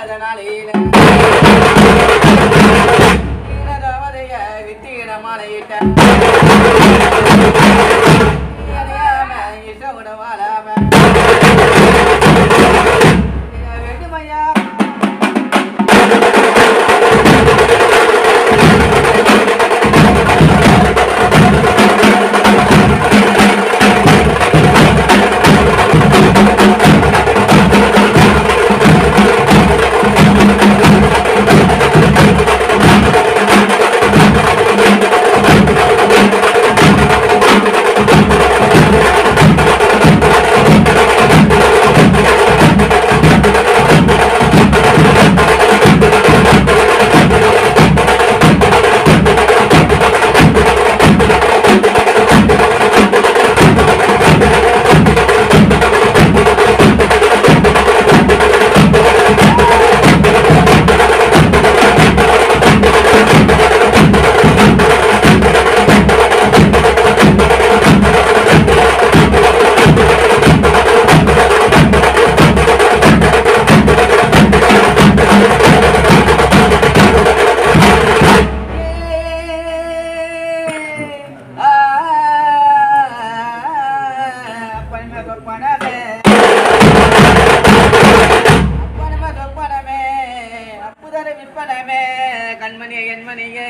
அதனாலேயில ஈனதவதைய கண்மணியே என்மணியே